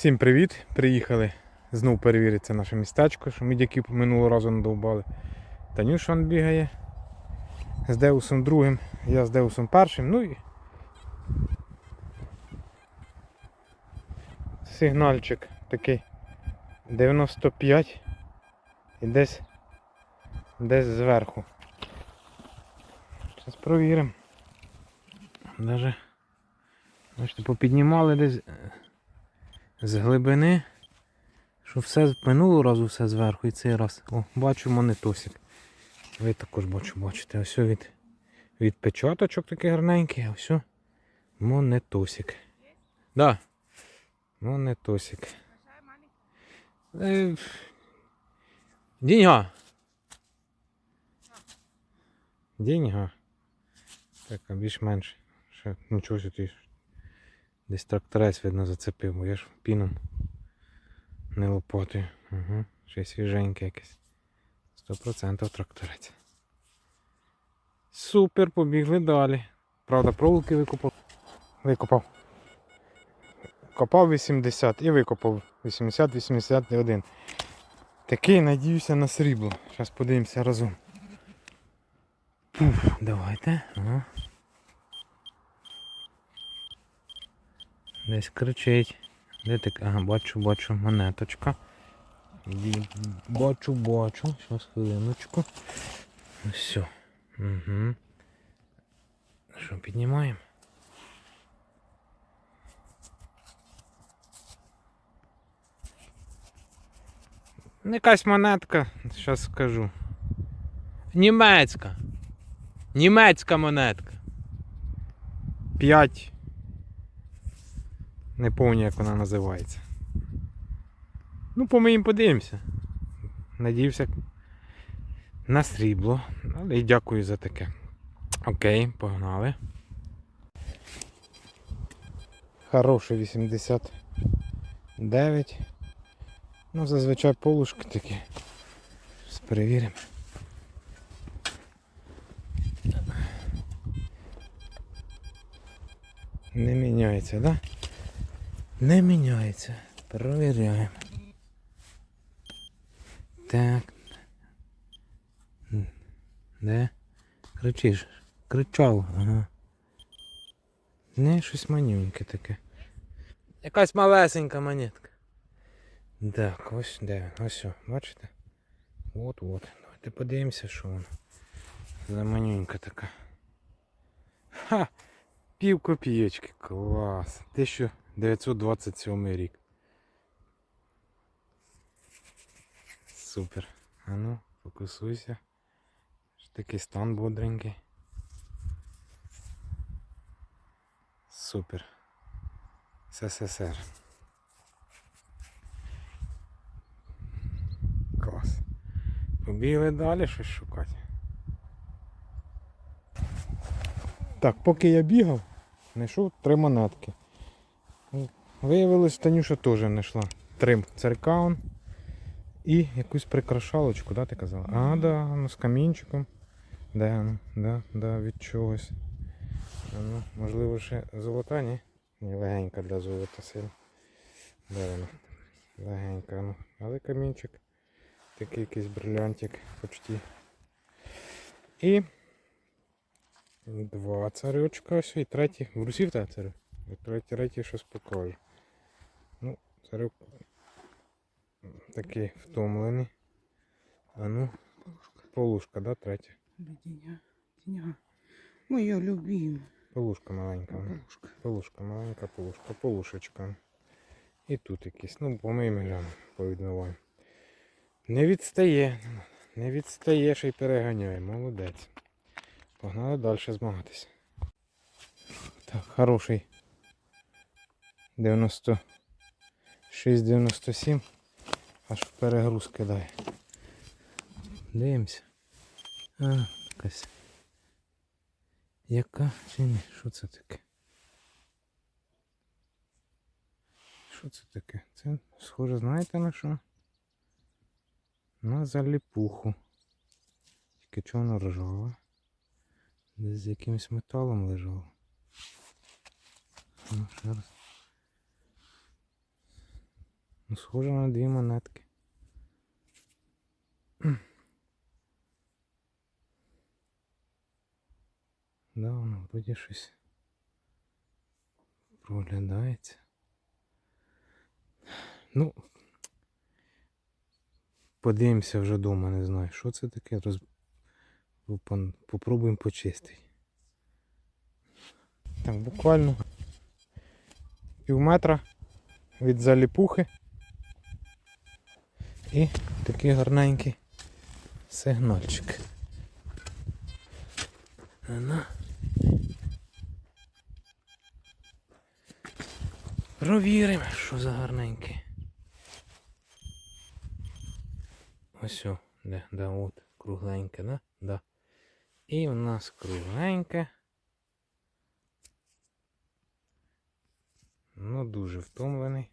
Всім привіт! Приїхали знову перевірити наше містечко, що мідяків минулого разу надовбали. Танюша он бігає з Деусом другим, я з Деусом першим. Ну і сигнальчик такий 95 і десь десь зверху. Зараз провіримо. Бачите, попіднімали десь е, з глибини, що все минулого разу все зверху і цей раз. О, бачу монетосик. Ви також бачу, бачите, ось від, від печаточок такий гарненький, а ось монетосик. Да. Монетосик. Е, Деньга. Деньга. Так, а більш-менш. Ще нічого собі. Десь тракторець, видно, зацепив, бо я ж піном не лопотою. Угу. Ще свіженьке якесь. 100% тракторець. Супер, побігли далі. Правда, проволоки викопав. Викопав. Копав 80 і викопав 80-81. Такий надіюся на срібло. Зараз подивимося разом. Пуф, давайте. Ага. Десь кричить. Де ти? Ага, бачу, бачу, монеточка. Бачу, бачу. Зараз хвилиночку. Все. Угу. Що, піднімаємо? Ну, Якась монетка, зараз скажу. Німецька. Німецька монетка. 5 не пам'ятаю, як вона називається. Ну, по моїм подивимося. Надіюся на срібло. Але і дякую за таке. Окей, погнали. Хороший 89. Ну, зазвичай полушки такі. Перевіримо. Не міняється, так? Да? Не міняється. Провіряємо. Так. Де? Кричиш. Кричав, ага. Не, щось манюньке таке. Якась малесенька монетка. Так, ось де. він, Ось, бачите? От от. Давайте подивимося, що воно. За манюнька така. Ха! Пів копієчки. Клас. 1927 рік. Супер. А ну, фокусуйся. Такий стан бодренький. Супер. СССР. Клас. Побігли далі щось шукати. Так, поки я бігав, знайшов три монетки. Ну, Виявилось, Танюша теж знайшла. Три церкаун і якусь прикрашалочку, да, ти казала? А, да, ну, з камінчиком. Де воно? Да, да, від чогось. Ну, можливо, ще золота, ні? Ні, легенька для золота сильно. Де воно? Легенька, ну. Але камінчик. Такий якийсь брилянтик почти. І Два царючка ось і третій. В Русі в тебе царю? Третій, третій щось покажу. Царюк такий втомлений. А ну, полушка, да, третя? Деня, деня. Моя любимая Полушка маленька. бабушка. Полушка маленька, полушка, полушечка. І тут якісь. Ну, помиємо глянемо, повідмиваємо. Не відстає. Не відстає, ще й переганяє. Молодець. Погнали далі змагатися. Так, хороший. 96-97. Аж в перегруз кидає. Дивимося. А, якась. Яка чи ні? Що це таке? Що це таке? Це схоже, знаєте на що? На заліпуху. Тільки чого воно ржаве? Десь з якимось металом лежало. Ну, ще раз. Ну, схоже на дві монетки. Да, воно вроді щось проглядається. Ну, подивимося вже вдома, не знаю, що це таке. Роз... Попробуємо почистити. Так, буквально пів метра від заліпухи. І такий гарненький сигнальчик. Провіримо, що за гарненький. Ось о, де, да, от, кругленьке, да? Да. І в нас кругленьке. Ну, дуже втомлений.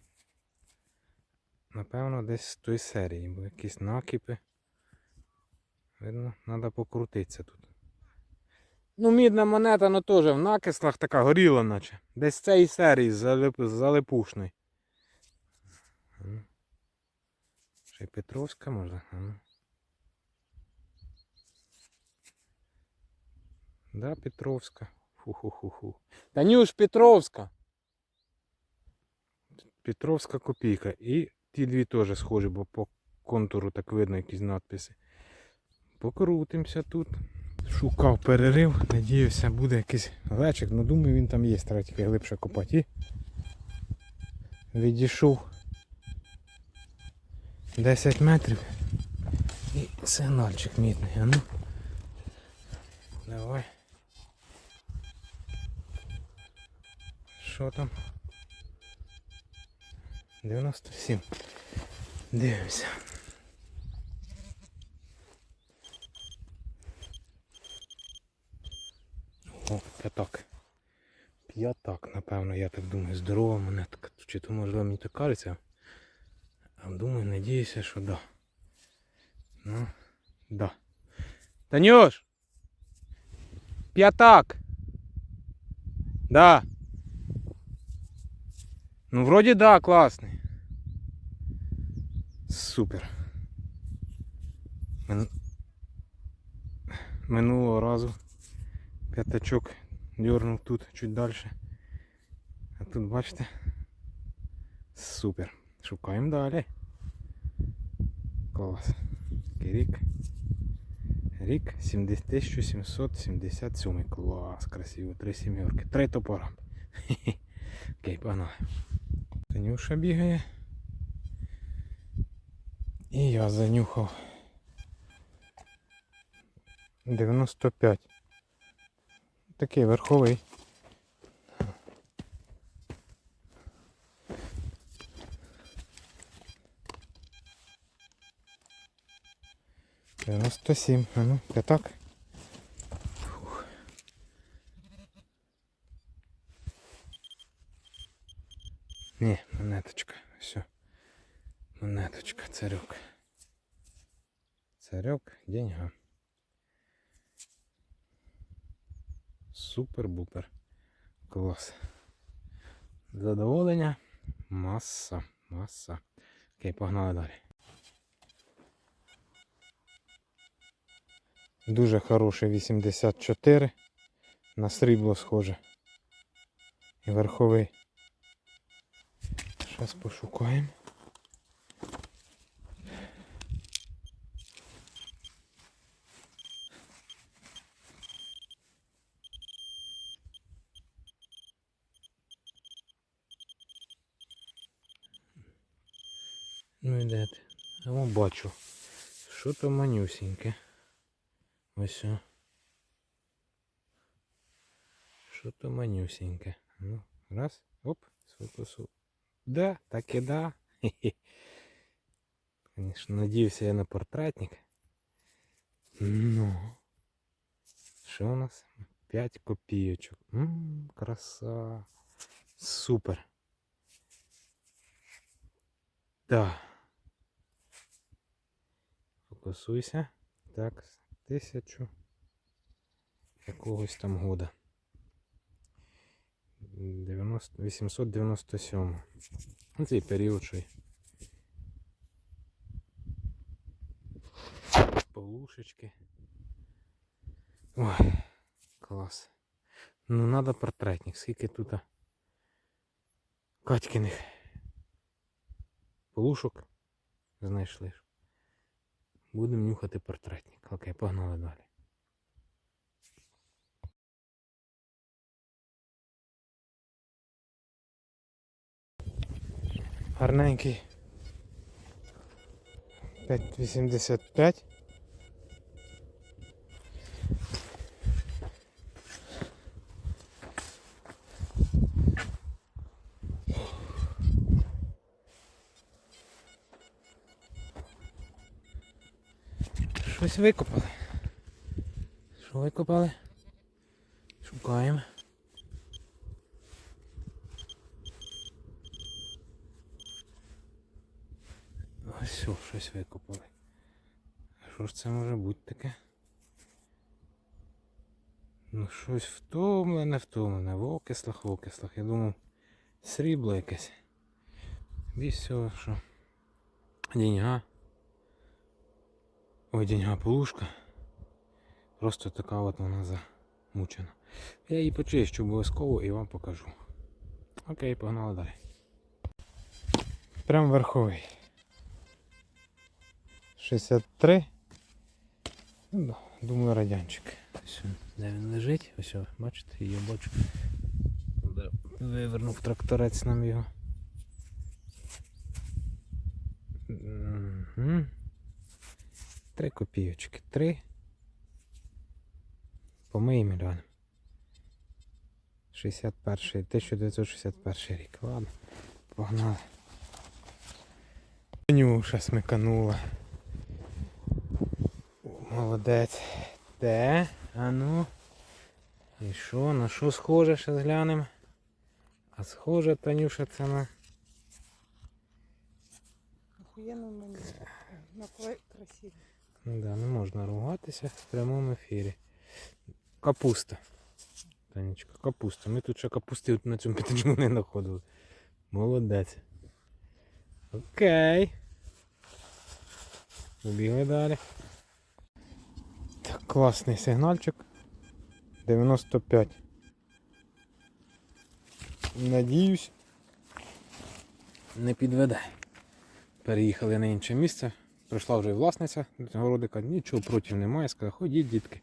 Напевно, десь з тої серії, бо якісь накипи. Видно, треба покрутитися тут. Ну, мідна монета, ну теж в накислах така горіла, наче. Десь з цієї серії залип... з залипушної. А ну. Ще й Петровська можна. Да, Петровська. Фу-ху-ху-ху. Танюш Петровська. Петровська копійка. І ті дві теж схожі, бо по контуру так видно якісь надписи. Покрутимося тут. Шукав перерив, надіявся, буде якийсь глечик, ну думаю він там є, треба тільки глибше копати. Відійшов 10 метрів і сигнальчик мітний. А ну. Давай. Що там? 97. Дивимося. О, п'ятак. П'ятак, напевно, я так думаю, здорова монетка. Чи то можливо мені так кажеться? А думаю, надіюся, що да. Ну, да. Танюш! П'ятак! Да. Ну, вроді да, класний. Супер. Мин... Минулого разу п'ятачок дернув тут чуть далі. А тут бачите. Супер. Шукаємо далі. Клас. Рік. Рік 70 1777. Клас, красиво. Три сімерки. Три топора. Окей, погнали. Танюша бігає. І я занюхав. 95. Такий верховий. Дев'яносто сім. Ну, п'ятак. Фух. Ні, монеточка. Все. Монеточка, царюк. Царюк, деньга. Супер-бупер. Клас. Задоволення. Маса. Маса. Окей, погнали далі. Дуже хороший 84. На срібло схоже. І верховий. Зараз пошукаємо. Ну і де ти? А о, бачу. Що то манюсіньке. Ось. о. Що то манюсіньке. Ну, раз, оп, сфокусу. Да, так і да. Конечно, надіявся я на портретник. Ну. Що у нас? 5 копійочок. Ммм, краса. Супер. Да фокусуйся. Так, тисячу якогось там года. 90, 897. Ну, цей період ще. Полушечки. Ой, клас. Ну надо портретник. Скільки тут Катькиних полушок знайшли. Будемо нюхати портретник. Окей, погнали далі. Гарненький. 5,85. Щось викопали. Що викопали? Шукаємо. Ось все, щось викопали. Що ж це може бути таке? Ну щось втомлене, втомлене. В окислах, в окислах. Я думав, срібло якесь. Більш всього, що деньга. Одіння полушка. Просто така от вона замучена. Я її почищу обов'язково і вам покажу. Окей, погнали далі. Прям верховий. 63. Ну, думаю, радянчик. Ось, де він лежить, ось, бачите, її бачу. Вивернув тракторець нам його. Угу. 3 копійочки. 3. Помиємо глянемо. 61 1961 рік. Ладно, погнали. Нюша смиканула. Молодець. Те, а ну. І що? На що схоже, ще зглянемо? А схоже, Танюша, це на... Охуєнно на красиво. Ну Да, не можна ругатися в прямому ефірі. Капуста. Танечка, капуста. Ми тут ще капусти на цьому пітачку не знаходили. Молодець. Окей. Побігли далі. Так, класний сигнальчик. 95. Надіюсь. Не підведе. Переїхали на інше місце. Прийшла вже і власниця городика, нічого проти немає, сказала, ходіть, дітки.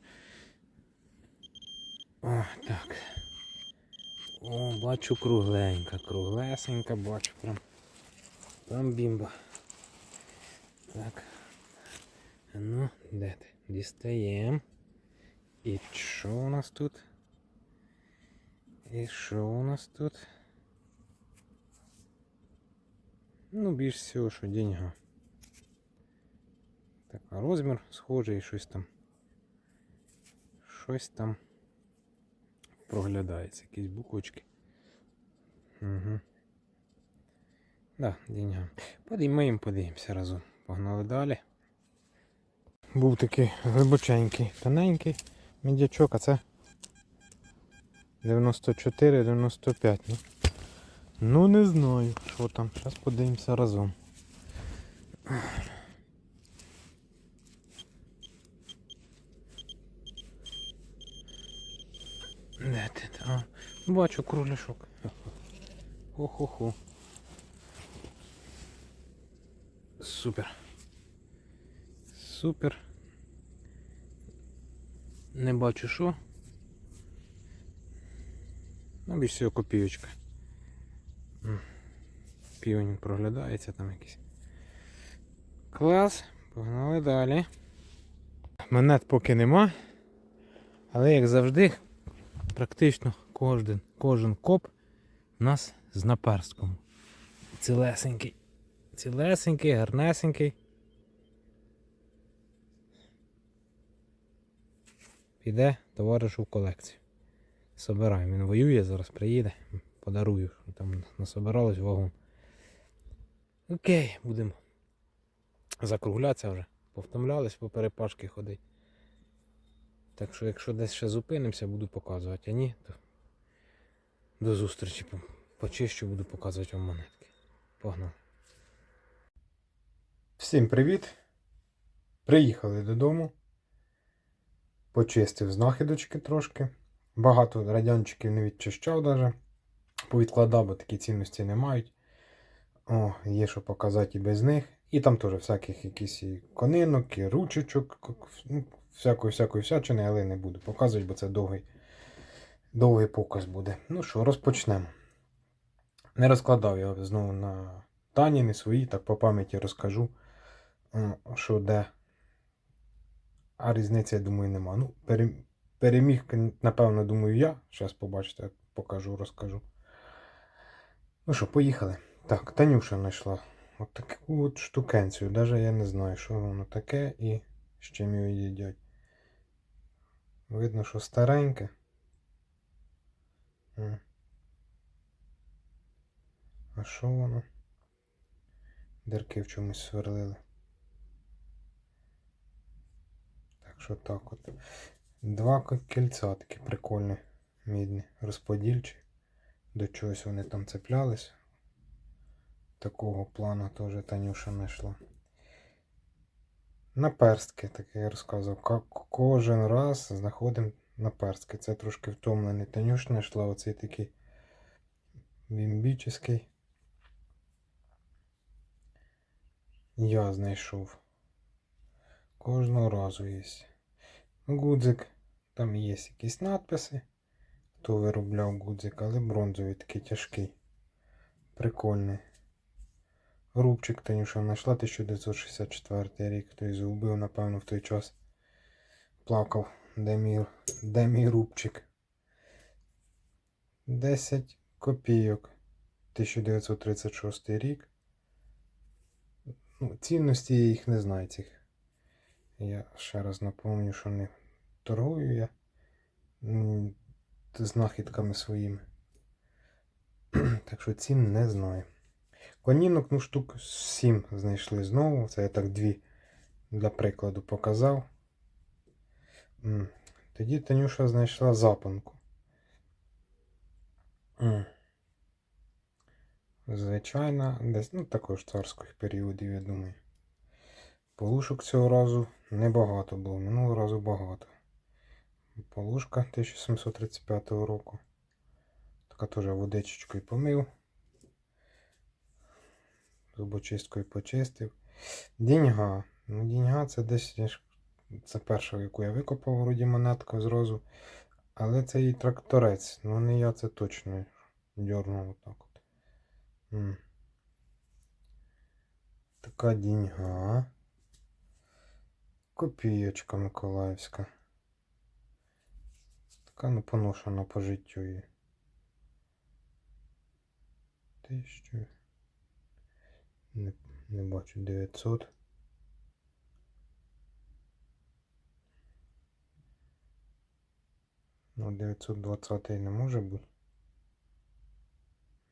О, так. О, бачу кругленька, круглесенька, бачу прям. Прям бімба. Так. Ну, де ти? Дістаємо. І що у нас тут? І що у нас тут? Ну, більш всього, що деньга. Розмір схожий, щось там. Щось там проглядається, якісь буквочки. Угу. Да, деньга. Подіймаємо, подивимося разом. Погнали далі. Був такий глибоченький, тоненький мідячок, а це 94-95. Ну. ну не знаю, що там. Зараз подивимося разом. Де ти там? Бачу кругляшок. Хо-хо-хо. Супер. Супер. Не бачу що. Ну, більш всього копійочка. Півень проглядається там якийсь. Клас. Погнали далі. Монет поки нема. Але як завжди, практично кожен, кожен коп у нас з наперстком. Цілесенький. Цілесенький, гарнесенький. Піде товаришу в колекцію. Собираємо. Він воює, зараз приїде. Подарую. Там насобиралось вагон. Окей, будемо закруглятися вже. Повтомлялись по перепашки ходить. Так що, якщо десь ще зупинимося, буду показувати. А ні, то до зустрічі. Почищу, буду показувати вам монетки. Погнали. Всім привіт! Приїхали додому. Почистив знахідочки трошки. Багато радянчиків не відчищав даже. Повідкладав, бо такі цінності не мають. О, є що показати і без них. І там теж всяких якісь і конинок, і ручечок, ну, всякої всякої всячини, але не буду показувати, бо це довгий, довгий показ буде. Ну що, розпочнемо. Не розкладав я знову на Тані, не свої, так по пам'яті розкажу, що де. А різниці, я думаю, нема. Ну, переміг, напевно, думаю, я. Зараз побачите, покажу, розкажу. Ну що, поїхали. Так, Танюша знайшла от таку от штукенцію. Даже я не знаю, що воно таке і з чим його їдять. Видно, що стареньке. А що воно? Дірки в чомусь сверлили. Так що так от. Два кільця такі прикольні, мідні, розподільчі. До чогось вони там цеплялись. Такого плану теж Танюша знайшла. Наперстки, так я розказував. Кожен раз знаходимо наперстки. Це трошки втомлений. Танюш знайшла оцей такий бімбічний. Я знайшов. Кожного разу є. Гудзик. Там є якісь надписи. Хто виробляв гудзик, але бронзовий такий тяжкий. Прикольний. Рубчик Танюша знайшла 1964 рік. Хтось загубив, напевно, в той час. Плакав. Де мій, де мій рубчик? 10 копійок. 1936 рік. Ну, цінності я їх не знаю цих. Я ще раз напомню, що не торгую я знахідками своїми. так що цін не знаю. Конінок, ну, штук 7 знайшли знову. Це я так дві для прикладу показав. Тоді Танюша знайшла запанку. М. Звичайна, десь, ну також царських періодів, я думаю. Полушок цього разу небагато було, минулого разу багато. Полушка 1735 року. Така теж водичечкою помив. Зубочисткою почистив. Діньга. Ну, діньга це десь це перша, яку я викопав вроді монетка зразу. Але це і тракторець. Ну не я це точно дьорнув отак от. Така діньга. Копієчка Миколаївська. Така ну поношена по життю її. Тисячу. Не, не бачу 900. Ну, 920 не може бути.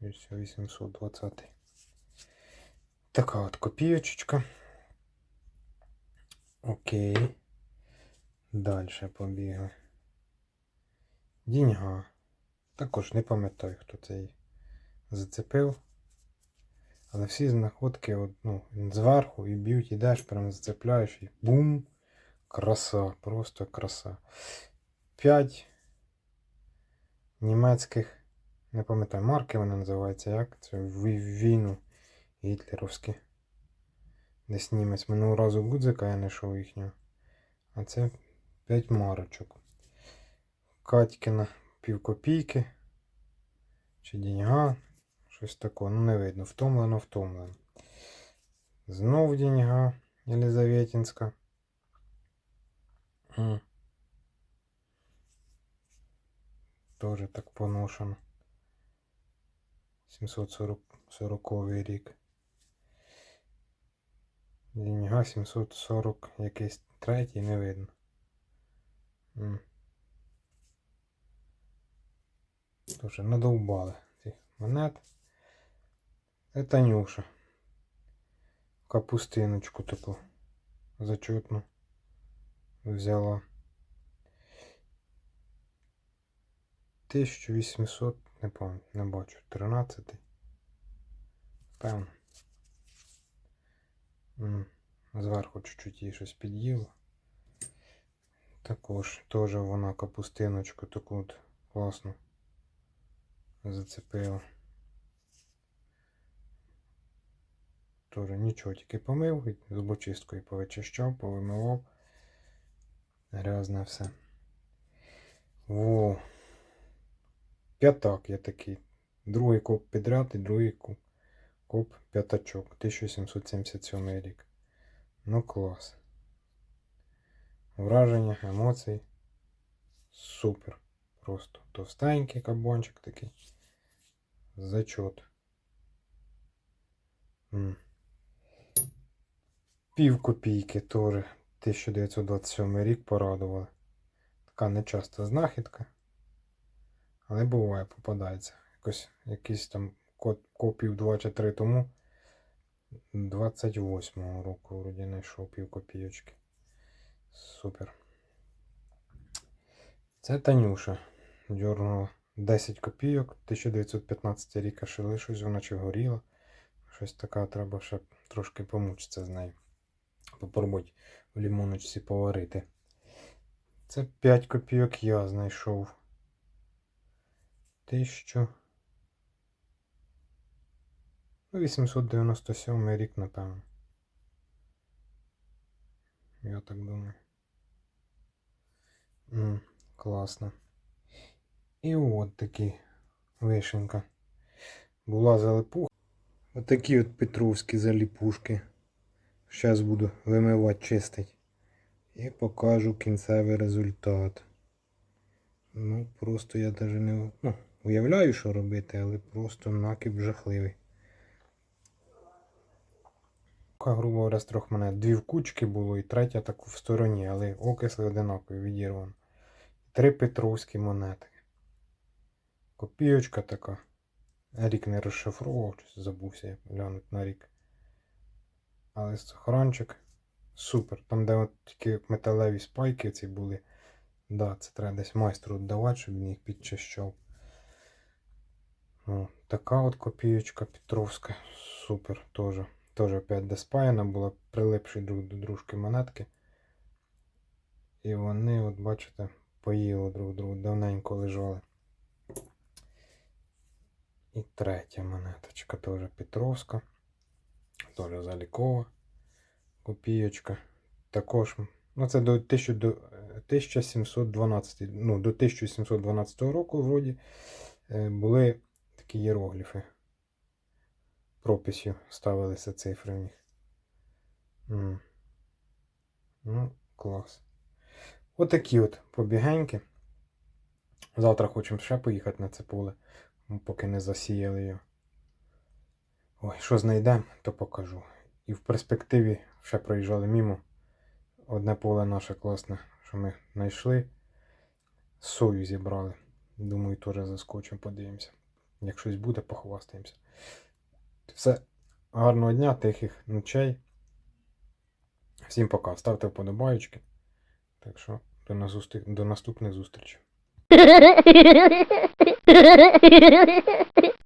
І все, 820. Така от копійочка. Окей. Дальше побігли. Діньга. Також не пам'ятаю, хто це її зацепив. Але всі знаходки от, ну, зверху і б'ють, ідеш, прям зацепляєш і бум! Краса, просто краса. 5 німецьких, не пам'ятаю, марки вони називаються, як? Це війну гітлерівські. Десь німець минулого разу гудзика я знайшов їхнього. А це 5 марочок. Катькіна півкопійки. Чи деньга. Щось таке, ну не видно. Втомлено, втомлено. Знов деньга Єлизаветінська. Тоже так поношено. 740 рік. Деньга 740 якийсь третій, не видно. Тоже надовбали цих монет. Це Танюша. Капустиночку таку зачетну взяла. 1800, не пам'ятаю, не бачу, 13. Певно. Зверху чуть-чуть їй щось під'їло. Також теж вона капустиночку таку от класну зацепила. Теж нічого, тільки помив, і зубочисткою повичищав, повимивав. Грязне все. Во. П'ятак я такий. Другий коп підряд і другий коп, п'ятачок. 1777 рік. Ну клас. Враження, емоції. Супер. Просто товстенький кабанчик такий. Зачот. М. Пів копійки теж 1927 рік порадували. Така нечаста знахідка. Але буває, попадається. Якось якийсь там копів 2 чи 3 тому. 28-го року вроді знайшов пів копійочки. Супер. Це Танюша. Дьорнула 10 копійок, 1915 рік аж щось вона чи горіла. Щось така, треба ще трошки помучитися з нею. Попробуй в лімоночці поварити. Це 5 копійок я знайшов. 1000. Ну, 897 рік, напевно. Я так думаю. М, класно. І от такі вишенька. Була залипуха. Отакі от петровські заліпушки. Зараз буду вимивати, чистить. І покажу кінцевий результат. Ну, просто я навіть не ну, уявляю, що робити, але просто накіп жахливий. Грубо говоря, з трьох монет. Дві в кучки було і третя так в стороні, але окисли одинакові відірвано. Три петровські монети. Копійочка така. Рік не розшифровував, щось забувся я глянути на рік. Але сохранчик супер. Там, де от тільки металеві спайки ці були. Да, це треба десь майстру віддавати, щоб він їх підчищав. О, така от копійочка Петровська. Супер теж. Теж опять деспаяна була, прилипші друг до дружки монетки. І вони, от бачите, поїли друг другу, давненько лежали. І третя монеточка теж Петровська. Теж залікова. Копійочка. Також, ну це до, 1000, до е, 1712, ну, до 1712 року вроді е, були такі єрогліфи. Прописів ставилися цифри в них. Ну, клас. Отакі от побігеньки. Завтра хочемо ще поїхати на це поле, поки не засіяли його. Ой, що знайдемо, то покажу. І в перспективі ще проїжджали мімо. Одне поле наше класне, що ми знайшли. Сою зібрали. Думаю, теж заскочимо, подивимося. Як щось буде, похвастаємося. Все. Гарного дня, тихих ночей. Всім пока. Ставте вподобайки. Так що до, назустрі- до наступних зустрічей.